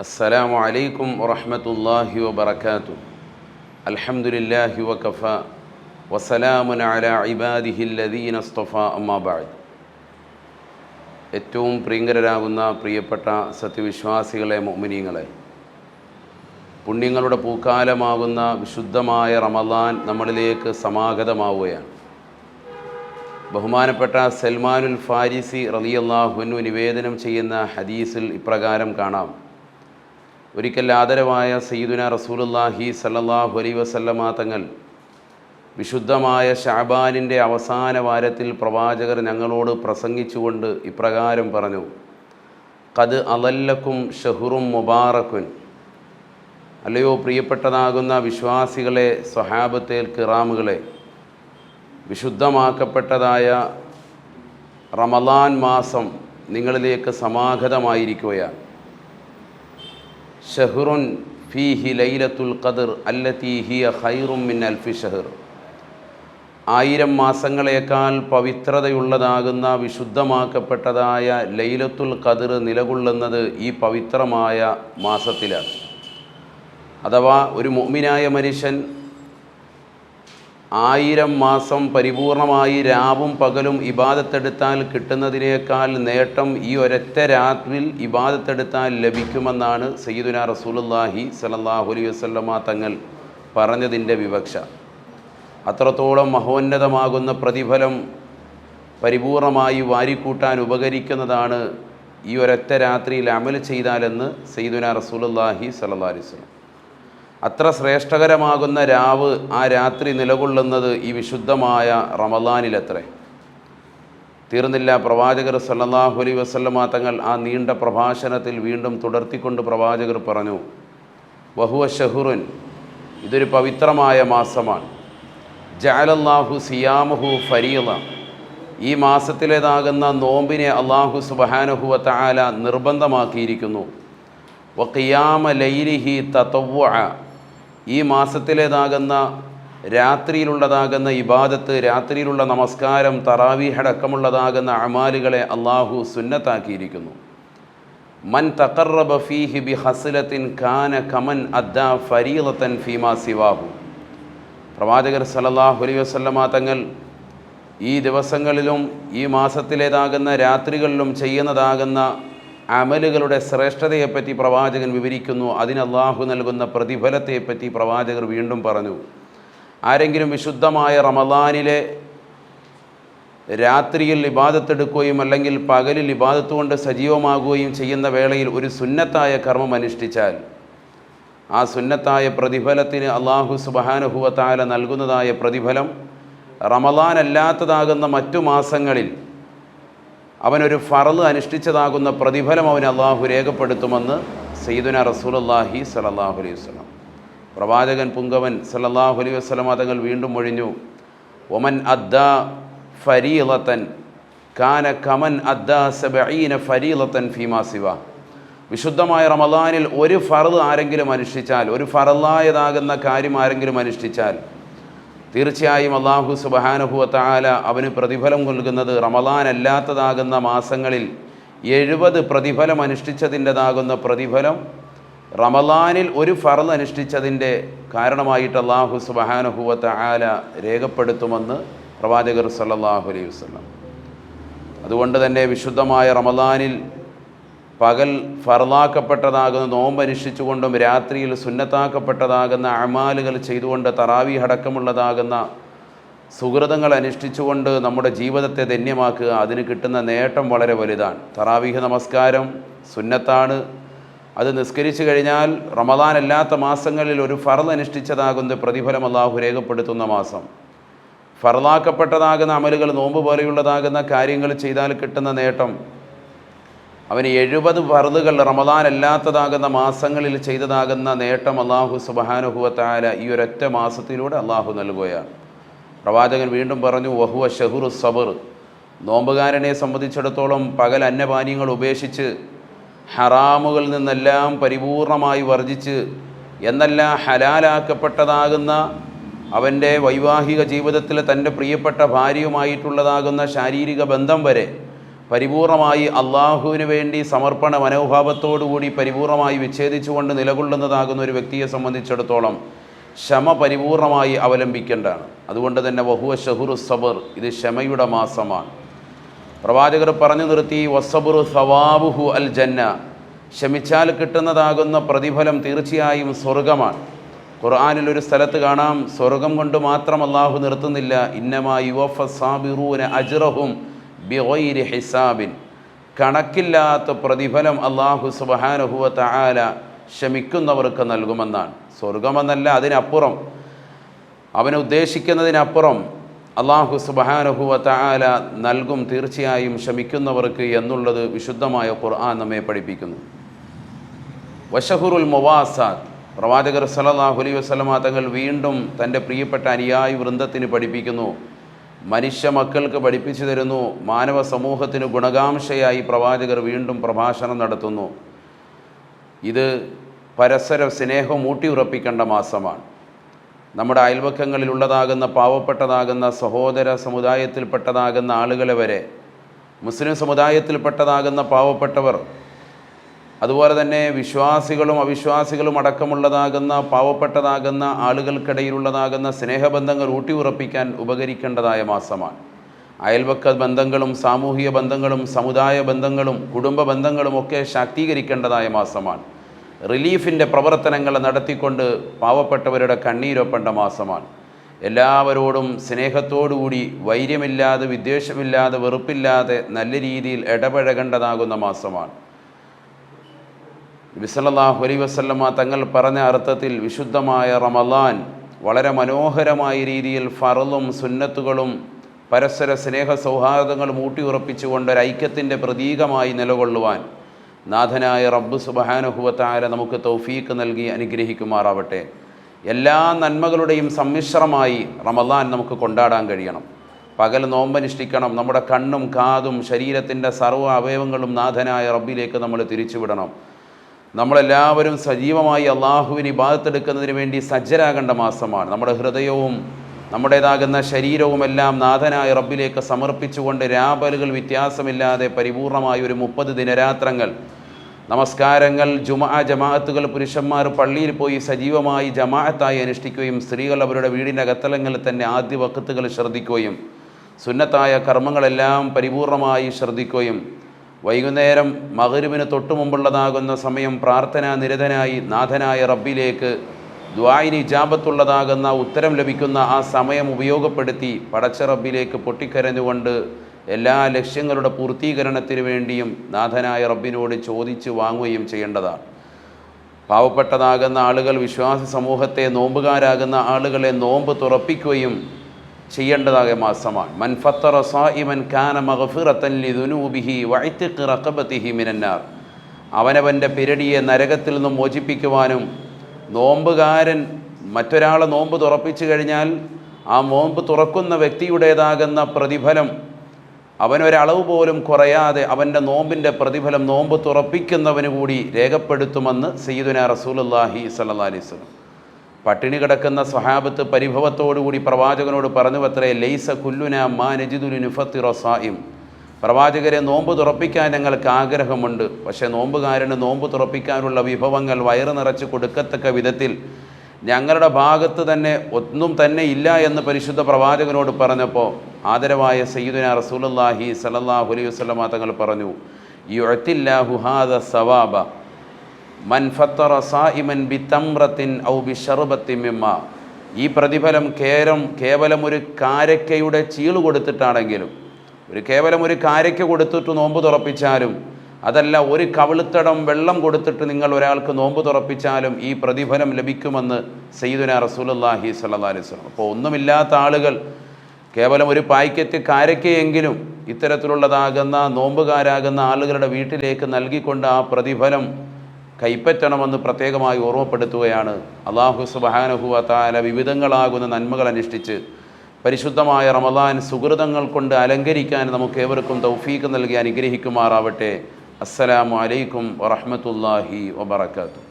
السلام عليكم ورحمة الله وبركاته الحمد لله وكفى وسلام على عباده الذين اصطفى أما بعد ഏറ്റവും പ്രിയങ്കരരാകുന്ന പ്രിയപ്പെട്ട സത്യവിശ്വാസികളെ മോമിനിയങ്ങളെ പുണ്യങ്ങളുടെ പൂക്കാലമാകുന്ന വിശുദ്ധമായ റമദാൻ നമ്മളിലേക്ക് സമാഗതമാവുകയാണ് ബഹുമാനപ്പെട്ട സൽമാനുൽ ഫാരിസി റലിയല്ലാഹുനു നിവേദനം ചെയ്യുന്ന ഹദീസിൽ ഇപ്രകാരം കാണാം ഒരിക്കൽ ആദരവായ സയ്യിദുന റസൂലുല്ലാഹി സല്ലല്ലാഹു അലൈ വസല്ലമ തങ്ങൾ വിശുദ്ധമായ ഷാബാനിന്റെ അവസാന വാരത്തിൽ പ്രവാചകർ ഞങ്ങളോട് പ്രസംഗിച്ചുകൊണ്ട് ഇപ്രകാരം പറഞ്ഞു കത് അലല്ലക്കും ഷഹുറും മുബാറക്കുൻ അല്ലയോ പ്രിയപ്പെട്ടതാകുന്ന വിശ്വാസികളെ സ്വഹാബത്തേൽ കിറാമുകളെ വിശുദ്ധമാക്കപ്പെട്ടതായ റമലാൻ മാസം നിങ്ങളിലേക്ക് സമാഗതമായിരിക്കുകയാണ്. ഷഹ്റുൻ ഫീഹി ലൈലത്തുൽ ഖദർ അല്ലത്തി ഹിയ ഖൈറും മിൻ അൽഫി ഷഹർ. ആയിരം മാസങ്ങളേക്കാൾ പവിത്രതയുള്ളതാകുന്ന വിശുദ്ധമാക്കപ്പെട്ടതായ ലൈലത്തുൽ ഖദർ നിലകൊള്ളുന്നത് ഈ പവിത്രമായ മാസത്തിലാണ്. അഥവാ ഒരു മുഅ്മിനായ മനുഷ്യൻ ആയിരം മാസം പരിപൂർണമായി രാവും പകലും ഇബാദത്തെടുത്താൽ കിട്ടുന്നതിനേക്കാൾ നേട്ടം ഈ ഒരൊറ്റ രാത്രിയിൽ ഇബാദത്തെടുത്താൽ ലഭിക്കുമെന്നാണ് സയ്യിദുന റസൂലുല്ലാഹി സലല്ലാഹു അലൈഹി വസല്ലമ തങ്ങൾ പറഞ്ഞതിന്റെ വിവക്ഷ. അത്രത്തോളം മഹോന്നതമാകുന്ന പ്രതിഫലം പരിപൂർണമായി വാരിക്കൂട്ടാൻ ഉപകരിക്കുന്നതാണ് ഈ ഒരൊറ്റ രാത്രിയിൽ അമൽ ചെയ്താലെന്ന് സയ്യിദുന റസൂലുല്ലാഹി സലല്ലാ വസല്ലം. അത്ര ശ്രേഷ്ഠകരമാകുന്ന രാവ് ആ രാത്രി നിലകൊള്ളുന്നത് ഈ വിശുദ്ധമായ റമദാനിലത്രേ. തീർന്നില്ല പ്രവാചകർ സല്ലല്ലാഹു അലൈഹി വസല്ലമ തങ്ങൾ ആ നീണ്ട പ്രഭാഷണത്തിൽ വീണ്ടും തുടർത്തിക്കൊണ്ട് പ്രവാചകർ പറഞ്ഞു വഹുവ ഷഹുറുൻ ഇതൊരു പവിത്രമായ മാസമാണ്. ജാലല്ലാഹു സിയാമഹു ഫരീള ഈ മാസത്തിലേതാകുന്ന നോമ്പിനെ അള്ളാഹു സുബഹാനഹുവ ആല നിർബന്ധമാക്കിയിരിക്കുന്നു. വഖിയാമ ലൈലിഹി തതവ്വഅ. ഈ മാസത്തിലേതാകുന്ന രാത്രിയിലുള്ളതാകുന്ന ഇബാദത്ത് രാത്രിയിലുള്ള നമസ്കാരം തറാവീഹടക്കമുള്ളതാകുന്ന അമാലുകളെ അള്ളാഹു സുന്നത്താക്കിയിരിക്കുന്നു. മൻ തഖറബ ഫീഹി ബി ഹസലത്തിൻ കാന കമൻ അദ്ദ ഫരീലത്തൻ ഫീമാ സിവാഹു. പ്രവാചകർ സല്ലല്ലാഹു അലൈഹി വസല്ലമ തങ്ങൾ ഈ ദിവസങ്ങളിലും ഈ മാസത്തിലേതാകുന്ന രാത്രികളിലും ചെയ്യുന്നതാകുന്ന അമലുകളുടെ ശ്രേഷ്ഠതയെപ്പറ്റി പ്രവാചകൻ വിവരിക്കുന്നു. അതിന് അള്ളാഹു നൽകുന്ന പ്രതിഫലത്തെപ്പറ്റി പ്രവാചകർ വീണ്ടും പറഞ്ഞു. ആരെങ്കിലും വിശുദ്ധമായ റമദാനിലെ രാത്രിയിൽ ഇബാദത്തെടുക്കുകയും അല്ലെങ്കിൽ പകലിൽ ഇബാദത്ത് കൊണ്ട് സജീവമാകുകയും ചെയ്യുന്ന വേളയിൽ ഒരു സുന്നത്തായ കർമ്മം അനുഷ്ഠിച്ചാൽ ആ സുന്നത്തായ പ്രതിഫലത്തിന് അള്ളാഹു സുബാനുഭവത്താല നൽകുന്നതായ പ്രതിഫലം റമദാൻ അല്ലാത്തതാകുന്ന മറ്റു മാസങ്ങളിൽ അവനൊരു ഫറൽ അനുഷ്ഠിച്ചതാകുന്ന പ്രതിഫലം അവന് അള്ളാഹു രേഖപ്പെടുത്തുമെന്ന് സയ്യിദുന റസൂലല്ലാഹി സലല്ലാഹു അലൈഹി വസ്ലം പ്രവാചകൻ പുങ്കവൻ സലല്ലാഹു അലൈഹി വസ്ലം തങ്ങൾ വീണ്ടും ഒഴിഞ്ഞു. ഒമൻ അദ്ദ ഫരീലത്തൻ കാന കമൻ അദ്ദ സബീന ഫരീലത്തൻ ഫീമാ സിവ. വിശുദ്ധമായ റമദാനിൽ ഒരു ഫറദ് ആരെങ്കിലും അനുഷ്ഠിച്ചാൽ ഒരു ഫറലായതാകുന്ന കാര്യം ആരെങ്കിലും അനുഷ്ഠിച്ചാൽ തീർച്ചയായും അള്ളാഹു സുബഹാനുഭവത്താല അവന് പ്രതിഫലം നൽകുന്നത് റമദാൻ അല്ലാത്തതാകുന്ന മാസങ്ങളിൽ എഴുപത് പ്രതിഫലം അനുഷ്ഠിച്ചതിന്റെതാകുന്ന പ്രതിഫലം റമദാനിൽ ഒരു ഫറന്ന് അനുഷ്ഠിച്ചതിന്റെ കാരണമായിട്ട് അള്ളാഹു സുബഹാനുഭവത്ത ആല രേഖപ്പെടുത്തുമെന്ന് പ്രവാചകർ സല്ലാഹു അലൈഹി വസല്ലം. അതുകൊണ്ട് തന്നെ വിശുദ്ധമായ റമദാനിൽ പകൽ ഫർദാക്കപ്പെട്ടതാകുന്ന നോമ്പനുഷ്ഠിച്ചുകൊണ്ടും രാത്രിയിൽ സുന്നത്താക്കപ്പെട്ടതാകുന്ന അമാലുകൾ ചെയ്തുകൊണ്ട് തറാവി അടക്കമുള്ളതാകുന്ന സുഹൃതങ്ങൾ അനുഷ്ഠിച്ചുകൊണ്ട് നമ്മുടെ ജീവിതത്തെ ധന്യമാക്കുക. അതിന് കിട്ടുന്ന നേട്ടം വളരെ വലുതാണ്. തറാവീഹ് നമസ്കാരം സുന്നത്താണ്. അത് നിസ്കരിച്ചു കഴിഞ്ഞാൽ റമദാൻ അല്ലാത്ത മാസങ്ങളിൽ ഒരു ഫർദ് അനുഷ്ഠിച്ചതാകുന്ന പ്രതിഫലം അള്ളാഹു രേഖപ്പെടുത്തുന്ന മാസം. ഫർദാക്കപ്പെട്ടതാകുന്ന അമലുകൾ നോമ്പ് പോലെയുള്ളതാകുന്ന കാര്യങ്ങൾ ചെയ്താൽ കിട്ടുന്ന നേട്ടം അവന് എഴുപത് ഫറുതുകൾ റമദാൻ അല്ലാത്തതാകുന്ന മാസങ്ങളിൽ ചെയ്തതാകുന്ന നേട്ടം അള്ളാഹു സുബാനുഹുവത്താല ഈ ഒരൊറ്റ മാസത്തിലൂടെ അള്ളാഹു നൽകുകയാണ്. പ്രവാചകൻ വീണ്ടും പറഞ്ഞു വഹുവ ഷഹുറു സബർ. നോമ്പുകാരനെ സംബന്ധിച്ചിടത്തോളം പകൽ അന്നപാനീയങ്ങൾ ഉപേക്ഷിച്ച് ഹറാമുകളിൽ നിന്നെല്ലാം പരിപൂർണമായി വർജിച്ച് എന്നല്ല ഹലാലാക്കപ്പെട്ടതാകുന്ന അവന്റെ വൈവാഹിക ജീവിതത്തിൽ തന്റെ പ്രിയപ്പെട്ട ഭാര്യയുമായിട്ടുള്ളതാകുന്ന ശാരീരിക ബന്ധം വരെ പരിപൂർണമായി അള്ളാഹുവിന് വേണ്ടി സമർപ്പണ മനോഭാവത്തോടുകൂടി പരിപൂർണമായി വിച്ഛേദിച്ചുകൊണ്ട് നിലകൊള്ളുന്നതാകുന്ന ഒരു വ്യക്തിയെ സംബന്ധിച്ചിടത്തോളം ക്ഷമ പരിപൂർണമായി അവലംബിക്കേണ്ടതാണ്. അതുകൊണ്ട് തന്നെ വഹുവ ഷഹുറു സബർ ഇത് ക്ഷമയുടെ മാസമാണ്. പ്രവാചകർ പറഞ്ഞു നിർത്തി വസബുറു സവാബുഹു അൽ ജന്ന ക്ഷമിച്ചാൽ കിട്ടുന്നതാകുന്ന പ്രതിഫലം തീർച്ചയായും സ്വർഗമാണ്. ഖുർആാനിൽ ഒരു സ്ഥലത്ത് കാണാം സ്വർഗം കൊണ്ട് മാത്രം അള്ളാഹു നിർത്തുന്നില്ല ഇന്നമാ യുവഫ സാബിറൂന അജ്റഹും ബിഗൈരി ഹിസാബിൻ. കണക്കില്ലാത്ത പ്രതിഫലം അള്ളാഹു സുബഹാനഹുവ ആല ക്ഷമിക്കുന്നവർക്ക് നൽകുമെന്നാണ്. സ്വർഗമെന്നല്ല അതിനപ്പുറം. അവനെ ഉദ്ദേശിക്കുന്നതിനപ്പുറം അള്ളാഹു സുബഹാനഹുവ ആല നൽകും തീർച്ചയായും ക്ഷമിക്കുന്നവർക്ക് എന്നുള്ളത് വിശുദ്ധമായ ഖുർആൻ നമ്മെ പഠിപ്പിക്കുന്നു. വഷഹുറുൽ മുവാസാത്ത്. പ്രവാചകർ സല്ലല്ലാഹു അലൈഹി വസല്ലമ തങ്ങൾ വീണ്ടും തന്റെ പ്രിയപ്പെട്ട അനുയായി വൃന്ദത്തിന് പഠിപ്പിക്കുന്നു. മനുഷ്യ മക്കൾക്ക് പഠിപ്പിച്ചു തരുന്നു. മാനവ സമൂഹത്തിന് ഗുണകാംക്ഷയായി പ്രവാചകർ വീണ്ടും പ്രഭാഷണം നടത്തുന്നു. ഇത് പരസ്പര സ്നേഹം ഊട്ടിയുറപ്പിക്കേണ്ട മാസമാണ്. നമ്മുടെ അയൽവക്കങ്ങളിലുള്ളതാകുന്ന പാവപ്പെട്ടതാകുന്ന സഹോദര സമുദായത്തിൽപ്പെട്ടതാകുന്ന ആളുകളെ വരെ മുസ്ലിം സമുദായത്തിൽപ്പെട്ടതാകുന്ന പാവപ്പെട്ടവർ അതുപോലെ തന്നെ വിശ്വാസികളും അവിശ്വാസികളും അടക്കമുള്ളതാകുന്ന പാവപ്പെട്ടതാകുന്ന ആളുകൾക്കിടയിലുള്ളതാകുന്ന സ്നേഹബന്ധങ്ങൾ ഊട്ടിയുറപ്പിക്കാൻ ഉപകരിക്കേണ്ടതായ മാസമാണ്. അയൽവക്ക ബന്ധങ്ങളും സാമൂഹിക ബന്ധങ്ങളും സമുദായ ബന്ധങ്ങളും കുടുംബ ബന്ധങ്ങളും ഒക്കെ ശാക്തീകരിക്കേണ്ടതായ മാസമാണ്. റിലീഫിന്റെ പ്രവർത്തനങ്ങൾ നടത്തിക്കൊണ്ട് പാവപ്പെട്ടവരുടെ കണ്ണീരൊപ്പേണ്ട മാസമാണ്. എല്ലാവരോടും സ്നേഹത്തോടുകൂടി വൈര്യമില്ലാതെ വിദ്വേഷമില്ലാതെ വെറുപ്പില്ലാതെ നല്ല രീതിയിൽ ഇടപഴകേണ്ടതാകുന്ന മാസമാണ്. വിസലല്ലാഹു അലൈ വസല്ലമ തങ്ങൾ പറഞ്ഞ അർത്ഥത്തിൽ വിശുദ്ധമായ റമലാൻ വളരെ മനോഹരമായ രീതിയിൽ ഫറലും സുന്നത്തുകളും പരസ്പര സ്നേഹ സൗഹാർദ്ദങ്ങളും ഊട്ടിയുറപ്പിച്ചുകൊണ്ട് ഒരു ഐക്യത്തിന്റെ പ്രതീകമായി നിലകൊള്ളുവാൻ നാഥനായ റബ്ബ് സുബഹാനുഹുവത്തായ നമുക്ക് തൗഫീക്ക് നൽകി അനുഗ്രഹിക്കുമാറാവട്ടെ. എല്ലാ നന്മകളുടെയും സമ്മിശ്രമായി റമലാൻ നമുക്ക് കൊണ്ടാടാൻ കഴിയണം. പകൽ നോമ്പനുഷ്ഠിക്കണം നമ്മുടെ കണ്ണും കാതും ശരീരത്തിന്റെ സർവ അവയവങ്ങളും നാഥനായ റബ്ബിലേക്ക് നമ്മൾ തിരിച്ചുവിടണം. നമ്മളെല്ലാവരും സജീവമായി അള്ളാഹുവിന് ഇബാദത്തെടുക്കുന്നതിന് വേണ്ടി സജ്ജരാകേണ്ട മാസമാണ്. നമ്മുടെ ഹൃദയവും നമ്മുടേതാകുന്ന ശരീരവുമെല്ലാം നാഥനായ റബ്ബിലേക്ക് സമർപ്പിച്ചുകൊണ്ട് രാപലുകൾ വ്യത്യാസമില്ലാതെ പരിപൂർണമായ ഒരു മുപ്പത് ദിനരാത്രങ്ങൾ നമസ്കാരങ്ങൾ ജുമാ ജമാഅത്തുകൾ പുരുഷന്മാർ പള്ളിയിൽ പോയി സജീവമായി ജമാഅത്തായി അനുഷ്ഠിക്കുകയും സ്ത്രീകൾ അവരുടെ വീടിന്റെ അകത്തലങ്ങളിൽ തന്നെ ആദ്യ വക്കത്തുകൾ ശ്രദ്ധിക്കുകയും സുന്നത്തായ കർമ്മങ്ങളെല്ലാം പരിപൂർണമായി ശ്രദ്ധിക്കുകയും വൈകുന്നേരം മകരുവിന് തൊട്ടു മുമ്പുള്ളതാകുന്ന സമയം പ്രാർത്ഥനാ നിരതനായി നാഥനായ റബ്ബിലേക്ക് ദ്വായിനി ജാപത്തുള്ളതാകുന്ന ഉത്തരം ലഭിക്കുന്ന ആ സമയം ഉപയോഗപ്പെടുത്തി പടച്ച റബ്ബിലേക്ക് പൊട്ടിക്കരഞ്ഞുകൊണ്ട് എല്ലാ ലക്ഷ്യങ്ങളുടെ പൂർത്തീകരണത്തിന് വേണ്ടിയും നാഥനായ റബ്ബിനോട് ചോദിച്ച് വാങ്ങുകയും ചെയ്യേണ്ടതാണ്. പാവപ്പെട്ടതാകുന്ന ആളുകൾ വിശ്വാസ സമൂഹത്തെ നോമ്പുകാരാകുന്ന ആളുകളെ നോമ്പ് തുറപ്പിക്കുകയും ചെയ്യേണ്ടതായ മാസമാണ്. മൻ ഫത്തറ സായിമൻ കാന മഗ്ഫിറത്തൻ ലിദുനൂബിഹി വഇത്തിഖ് റഖബതിഹി മിനന്നാർ. അവനവന്റെ പിരടിയെ നരകത്തിൽ നിന്നും മോചിപ്പിക്കുവാനും നോമ്പുകാരൻ മറ്റൊരാളെ നോമ്പ് തുറപ്പിച്ചു കഴിഞ്ഞാൽ ആ നോമ്പ് തുറക്കുന്ന വ്യക്തിയുടേതാകുന്ന പ്രതിഫലം അവനൊരളവ് പോലും കുറയാതെ അവന്റെ നോമ്പിന്റെ പ്രതിഫലം നോമ്പ് തുറപ്പിക്കുന്നവന് കൂടി രേഖപ്പെടുത്തുമെന്ന് സയ്യിദുന റസൂലുല്ലാഹി സല്ലാ അലൈഹി സ്വലം പട്ടിണി കിടക്കുന്ന സ്വഹാബത്ത് പരിഭവത്തോടുകൂടി പ്രവാചകനോട് പറഞ്ഞു അത്രേ ലൈസ കുല്ലുന മാ നജിദുലു നുഫത്തി റസായിം പ്രവാചകരെ നോമ്പ് തുറപ്പിക്കാൻ ഞങ്ങൾക്ക് ആഗ്രഹമുണ്ട്. പക്ഷേ നോമ്പുകാരന് നോമ്പ് തുറപ്പിക്കാനുള്ള വിഭവങ്ങൾ വയറ് നിറച്ച് കൊടുക്കത്തക്ക വിധത്തിൽ ഞങ്ങളുടെ ഭാഗത്ത് തന്നെ ഒന്നും തന്നെ ഇല്ല എന്ന് പരിശുദ്ധ പ്രവാചകനോട് പറഞ്ഞപ്പോൾ ആദരവായ സയ്യിദുന റസൂലുല്ലാഹി സലല്ലാഹു അലൈഹി വസ്ലമ തങ്ങൾ പറഞ്ഞു യുഅത്തില്ലാഹു ഹാദ സവാബ. മൻ ഫത്തറ സായിമൻ ബി തമ്രത്തിൻ ഔ ബി ഷർബത്തി മിമ്മ. ഈ പ്രതിഫലം കേരം കേവലം ഒരു കാരക്കയുടെ ചീൾ കൊടുത്തിട്ടാണെങ്കിലും ഒരു കേവലം ഒരു കാരയ്ക്ക് കൊടുത്തിട്ട് നോമ്പ് തുറപ്പിച്ചാലും അതല്ല ഒരു കവിളുത്തടം വെള്ളം കൊടുത്തിട്ട് നിങ്ങൾ ഒരാൾക്ക് നോമ്പ് തുറപ്പിച്ചാലും ഈ പ്രതിഫലം ലഭിക്കുമെന്ന് സയ്യിദുന റസൂലുല്ലാഹി സല്ലാ അലൈഹി സ്വലം അപ്പോൾ ഒന്നുമില്ലാത്ത ആളുകൾ കേവലം ഒരു പായ്ക്കറ്റ് കാരക്കയെങ്കിലും ഇത്തരത്തിലുള്ളതാകുന്ന നോമ്പുകാരാകുന്ന ആളുകളുടെ വീട്ടിലേക്ക് നൽകിക്കൊണ്ട് ആ പ്രതിഫലം കൈപ്പറ്റണമെന്ന് പ്രത്യേകമായി ഓർമ്മപ്പെടുത്തുകയാണ്. അള്ളാഹു സുബഹാനഹുവ താല വിവിധങ്ങളാകുന്ന നന്മകൾ അനുഷ്ഠിച്ച് പരിശുദ്ധമായ റമദാൻ സുഹൃതങ്ങൾ കൊണ്ട് അലങ്കരിക്കാൻ നമുക്ക് ഏവർക്കും തൗഫീക്ക് നൽകി അനുഗ്രഹിക്കുമാറാവട്ടെ. അസ്സലാമു അലൈക്കും വറഹമത്തല്ലാഹി വബർക്കാത്തു